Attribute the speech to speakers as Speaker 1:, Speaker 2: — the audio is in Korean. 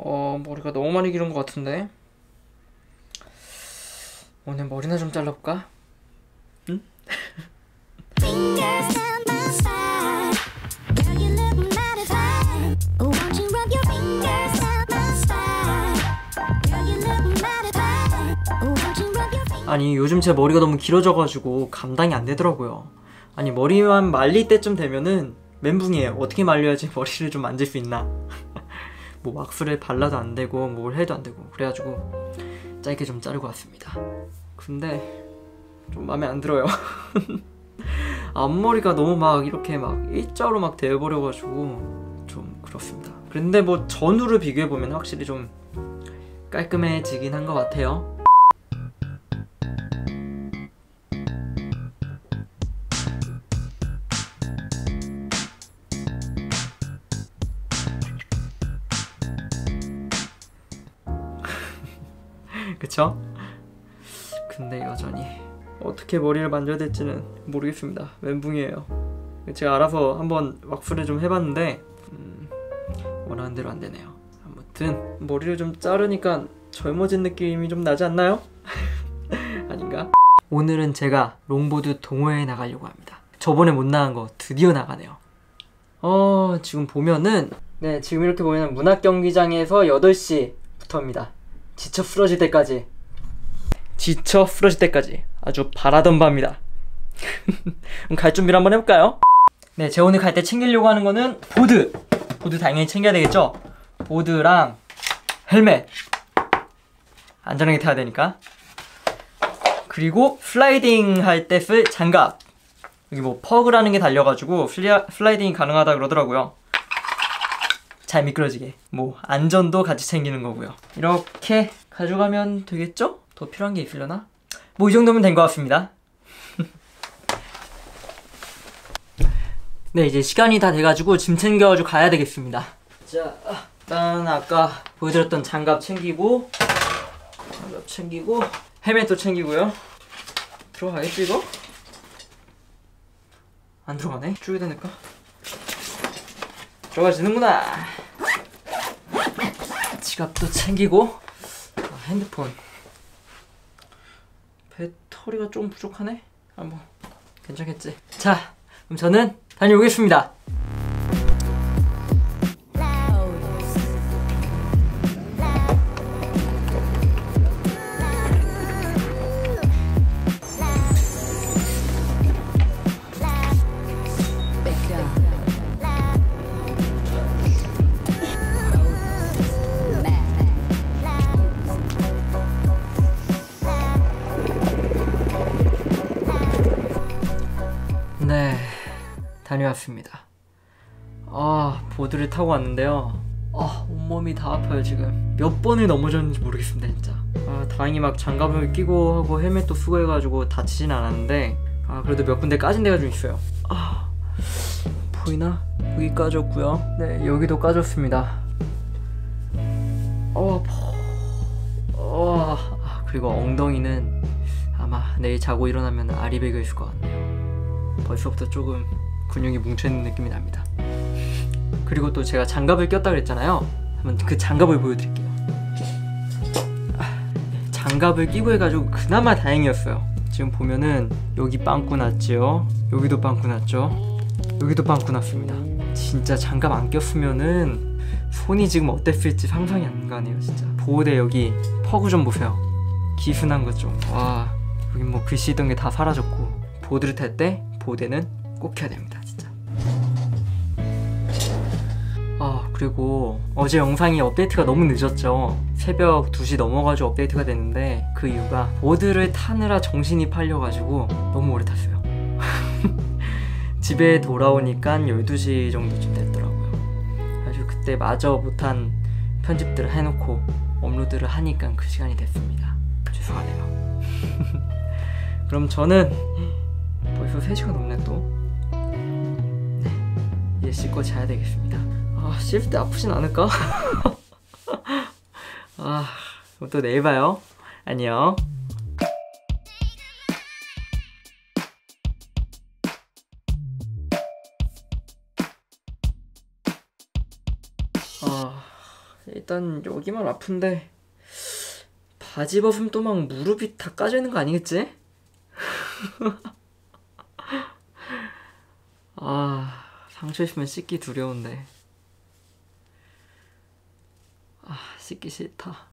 Speaker 1: 어 머리가 너무 많이 기른 것 같은데 오늘 머리나 좀 잘라볼까?
Speaker 2: Fingers?
Speaker 1: 아니 요즘 제 머리가 너무 길어져가지고 감당이 안 되더라고요. 아니 머리만 말릴 때쯤 되면은 멘붕이에요. 어떻게 말려야지 머리를 좀 만질 수 있나? 뭐 왁스를 발라도 안 되고 뭘 해도 안 되고 그래가지고 짧게 좀 자르고 왔습니다. 근데 좀 마음에 안 들어요. 앞머리가 너무 막 이렇게 막 일자로 막 되어버려가지고 좀 그렇습니다. 근데 뭐 전후를 비교해 보면 확실히 좀 깔끔해지긴 한 것 같아요. 그쵸? 근데 여전히 어떻게 머리를 만져야 될지는 모르겠습니다. 멘붕이에요. 제가 알아서 한번 왁스를 좀 해봤는데 음, 원하는 대로 안 되네요. 아무튼 머리를 좀 자르니까 젊어진 느낌이 좀 나지 않나요? 아닌가? 오늘은 제가 롱보드 동호회에 나가려고 합니다. 저번에 못 나간 거 드디어 나가네요. 어, 지금 보면은 네, 지금 이렇게 보면 문학 경기장에서 8시부터입니다. 지쳐 쓰러질 때까지. 지쳐 쓰러질 때까지 아주 바라던 바입니다. 그럼 갈 준비를 한번 해볼까요? 네, 제가 오늘 갈 때 챙기려고 하는 거는 보드. 보드 당연히 챙겨야 되겠죠? 보드랑 헬멧. 안전하게 타야 되니까. 그리고 슬라이딩 할 때 쓸 장갑. 여기 뭐 퍼그라는 게 달려가지고 플리아, 슬라이딩이 가능하다 그러더라고요. 잘 미끄러지게. 뭐 안전도 같이 챙기는 거고요. 이렇게 가져가면 되겠죠? 더 필요한 게 있으려나? 뭐 이 정도면 된 것 같습니다. 네 이제 시간이 다 돼가지고 짐 챙겨가지고 가야 되겠습니다. 자 일단 아까 보여드렸던 장갑 챙기고 장갑 챙기고 헬멧도 챙기고요. 들어가겠지 이거? 안 들어가네? 줄여야 되니까 들어가지는구나 지갑도 챙기고 아, 핸드폰. 배터리가 좀 부족하네? 아 뭐 괜찮겠지? 자 그럼 저는 다녀오겠습니다 네 다녀왔습니다. 아 보드를 타고 왔는데요. 아 온몸이 다 아파요 지금. 몇 번을 넘어졌는지 모르겠습니다 진짜. 아 다행히 막 장갑을 끼고 하고 헬멧도 쓰고 해가지고 다치진 않았는데 아 그래도 몇 군데 까진 데가 좀 있어요. 아 보이나? 여기 까졌고요. 네 여기도 까졌습니다. 어 아파. 어, 아, 그리고 엉덩이는 아마 내일 자고 일어나면 베겨 있을 것 같네요 벌써부터 조금 근육이 뭉쳐있는 느낌이 납니다. 그리고 또 제가 장갑을 꼈다 그랬잖아요. 한번 그 장갑을 보여드릴게요. 아, 네, 장갑을 끼고 해가지고 그나마 다행이었어요. 지금 보면은 여기 빵꾸 났죠 여기도 빵꾸 났죠? 여기도 빵꾸 났습니다. 진짜 장갑 안 꼈으면은 손이 지금 어땠을지 상상이 안 가네요 진짜. 보호대 여기 퍼구 좀 보세요. 기순한 것 좀 와 여기 뭐 글씨 있던 게 다 사라졌고. 보드를 탈 때 보호대는 꼭 켜야 됩니다 진짜. 아 그리고 어제 영상이 업데이트가 너무 늦었죠. 새벽 2시 넘어가지고 업데이트가 됐는데 그 이유가 보드를 타느라 정신이 팔려가지고 너무 오래 탔어요. 집에 돌아오니까 12시 정도쯤 됐더라고요. 아주 그때 마저 못한 편집들을 해놓고 업로드를 하니까 그 시간이 됐습니다. 죄송하네요. 그럼 저는 벌써 3시간 넘네 또. 네, 이제 씻고 자야 되겠습니다. 아 씻을 때 아프진 않을까? 아 그럼 또 내일 봐요. 안녕. 아 일단 여기만 아픈데 바지 벗으면 또 막 무릎이 다 까져 있는 거 아니겠지? 있으면 씻기 두려운데. 아 씻기 싫다